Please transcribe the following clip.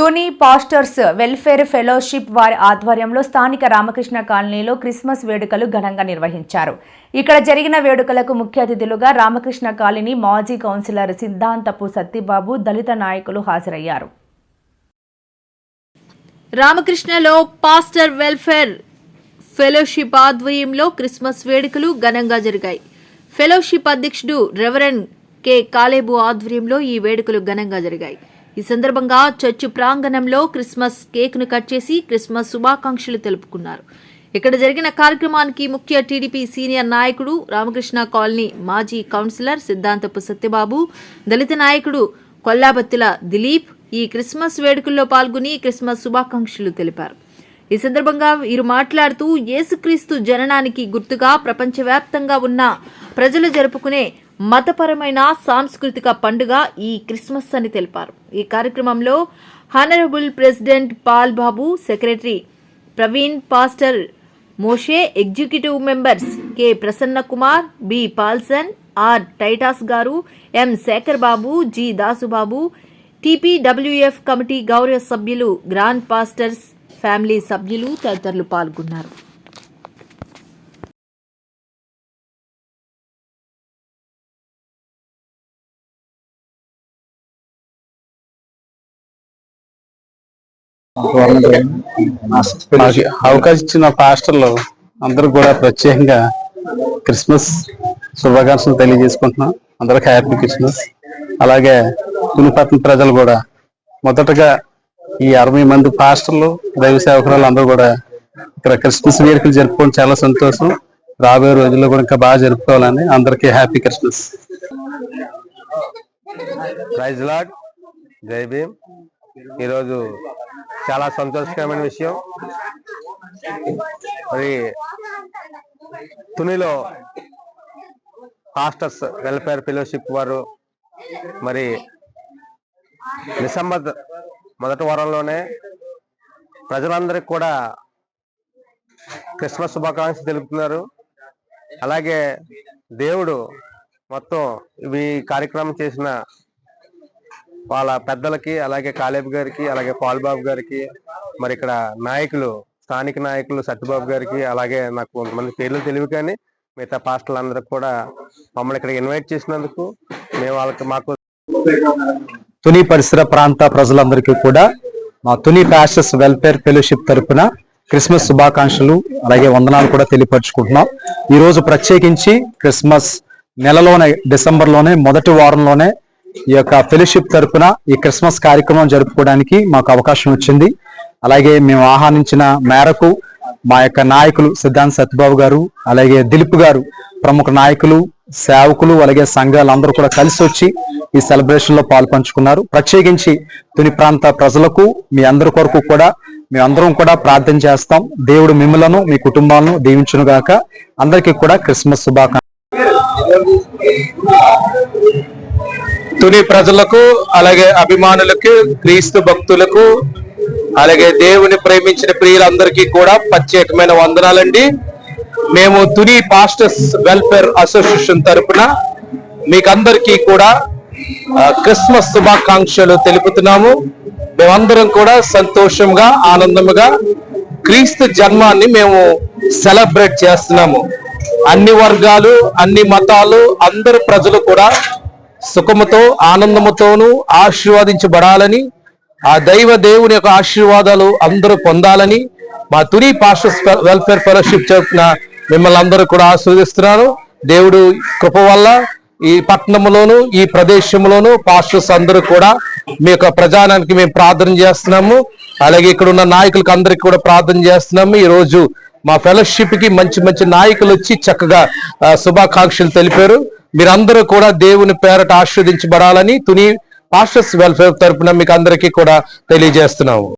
టూనీ pastors welfare fellowship వారి ఆధ్వర్యంలో స్థానిక రామకృష్ణ కాలనీలో క్రిస్మస్ వేడుకలు ఘనంగా నిర్వహించారు. ఇక్కడ జరిగిన వేడుకలకు ముఖ్య అతిథులుగా రామకృష్ణ కాలనీ మాజీ కౌన్సిలర్ సిద్ధాంతపు సత్తిబాబు దళిత నాయకులు హాజరయ్యారు. రామకృష్ణలో పాస్టర్ వెల్ఫేర్ ఫెలోషిప్ ఆధ్వర్యంలో క్రిస్మస్ వేడుకలు ఘనంగా జరిగాయి. ఫెలోషిప్ అధ్యక్షుడు రెవరెండ్ కె కాలేబు ఆధ్వర్యంలో ఈ వేడుకలు ఘనంగా జరిగాయి. ఈ సందర్భంగా చర్చి ప్రాంగణంలో క్రిస్మస్ కేక్ను కట్ చేసి క్రిస్మస్ శుభాకాంక్షలు తెలుపుకున్నారు. ఇక్కడ జరిగిన కార్యక్రమానికి ముఖ్య టీడీపీ సీనియర్ నాయకుడు రామకృష్ణ కాలనీ మాజీ కౌన్సిలర్ సిద్ధాంతపు సత్యబాబు దళిత నాయకుడు కొల్లాబత్తుల దిలీప్ ఈ క్రిస్మస్ వేడుకల్లో పాల్గొని క్రిస్మస్ శుభాకాంక్షలు తెలిపారు. ఈ సందర్భంగా వీరు మాట్లాడుతూ యేసుక్రీస్తు జననానికి గుర్తుగా ప్రపంచవ్యాప్తంగా ఉన్న ప్రజలు జరుపుకునే మతపరమైన సాంస్కృతిక పండుగ ఈ క్రిస్మస్ అని తెలిపారు. ఈ కార్యక్రమంలో honourable president Paul Babu secretary Praveen pastor Moshe executive members K Prasanna Kumar B Paulson R Titus గారు M Sekhar Babu G Dasubabu TPWF committee గౌరవ సభ్యులు గ్రాండ్ పాస్టర్స్ ఫ్యామిలీ సభ్యులు తదితరులు పాల్గొన్నారు. మాకు అవకాశం ఇచ్చిన పాస్టర్లు అందరూ కూడా ప్రత్యేకంగా క్రిస్మస్ శుభాకాంక్షలు తెలియజేసుకుంటున్నాం. అందరికి హ్యాపీ క్రిస్మస్. అలాగే తునిపట్నం ప్రజలు కూడా మొదటగా ఈ అరవై మంది పాస్టర్లు దైవ సేవకురాలు అందరూ కూడా ఇక్కడ క్రిస్మస్ వేడుకలు జరుపుకోవడం చాలా సంతోషం. రాబోయే రోజుల్లో కూడా ఇంకా బాగా జరుపుకోవాలని అందరికీ హ్యాపీ క్రిస్మస్. Praise lord. జై భీమ్. ఈరోజు చాలా సంతోషకరమైన విషయం. మరి తునిలో పాస్టర్స్ వెల్ఫేర్ ఫెలోషిప్ వారు మరి డిసెంబర్ మొదటి వారంలోనే ప్రజలందరికీ కూడా క్రిస్మస్ శుభాకాంక్షలు తెలుపుతున్నారు. అలాగే దేవుడు మొత్తం ఇవి కార్యక్రమం చేసిన వాళ్ళ పెద్దలకి అలాగే కాలేబ్ గారికి అలాగే పాల్బాబు గారికి మరి ఇక్కడ నాయకులు స్థానిక నాయకులు సత్యబాబు గారికి అలాగే నాకు కొంతమంది పేర్లు తెలివి కానీ మిగతా పాస్టర్లు అందరికి కూడా మమ్మల్ని ఇక్కడ ఇన్వైట్ చేసినందుకు మేము వాళ్ళకి మాకు తుని పరిసర ప్రాంత ప్రజలందరికీ కూడా మా తుని ప్యాషస్ వెల్ఫేర్ ఫెలోషిప్ తరపున క్రిస్మస్ శుభాకాంక్షలు అలాగే వందనాలు కూడా తెలియపరుచుకుంటున్నాం. ఈరోజు ప్రత్యేకించి క్రిస్మస్ నెలలోనే డిసెంబర్లోనే మొదటి వారంలోనే ఈ యొక్క ఫెలోషిప్ తరపున ఈ క్రిస్మస్ కార్యక్రమం జరుపుకోవడానికి మాకు అవకాశం వచ్చింది. అలాగే మేము ఆహ్వానించిన మేరకు మా యొక్క నాయకులు సిద్ధాంత్ సత్యబాబు గారు అలాగే దిలీప్ గారు ప్రముఖ నాయకులు సేవకులు అలాగే సంఘాలు అందరూ కూడా కలిసి వచ్చి ఈ సెలబ్రేషన్లో పాల్పంచుకున్నారు. ప్రత్యేకించి తుని ప్రాంత ప్రజలకు మీ అందరి కొరకు కూడా మేమందరం అందరం కూడా ప్రార్థన చేస్తాం. దేవుడు మిమ్మలను మీ కుటుంబాలను దీవించును గాక. అందరికీ కూడా క్రిస్మస్ శుభాకాంక్ష తుని ప్రజలకు అలాగే అభిమానులకు క్రీస్తు భక్తులకు అలాగే దేవుని ప్రేమించిన ప్రియులందరికీ కూడా ప్రత్యేకమైన వందనాలండి. మేము తుని పాస్టర్స్ వెల్ఫేర్ అసోసియేషన్ తరపున మీకందరికీ కూడా క్రిస్మస్ శుభాకాంక్షలు తెలుపుతున్నాము. మేమందరం కూడా సంతోషంగా ఆనందముగా క్రీస్తు జన్మాన్ని మేము సెలబ్రేట్ చేస్తున్నాము. అన్ని వర్గాలు అన్ని మతాలు అందరు ప్రజలు కూడా సుఖముతో ఆనందముతోనూ ఆశీర్వాదించబడాలని ఆ దైవ దేవుని యొక్క ఆశీర్వాదాలు అందరూ పొందాలని మా తుని పాస్టర్స్ వెల్ఫేర్ ఫెలోషిప్ చెప్తున్న మిమ్మల్ని అందరూ కూడా ఆస్వాదిస్తున్నాను దేవుడు కృప వల్ల ఈ పట్టణంలోను ఈ ప్రదేశంలోను పాస్టర్స్ అందరూ కూడా మీ యొక్క ప్రజానానికి మేము ప్రార్థన చేస్తున్నాము. అలాగే ఇక్కడ ఉన్న నాయకులకు అందరికి కూడా ప్రార్థన చేస్తున్నాము. ఈ రోజు మా ఫెలోషిప్కి మంచి మంచి నాయకులు వచ్చి చక్కగా శుభాకాంక్షలు తెలిపారు. మీరందరూ కూడా దేవుని పేరట ఆస్వాదించబడాలని తుని పాస్టర్స్ వెల్ఫేర్ తరపున మీకు అందరికీ కూడా తెలియజేస్తున్నాము.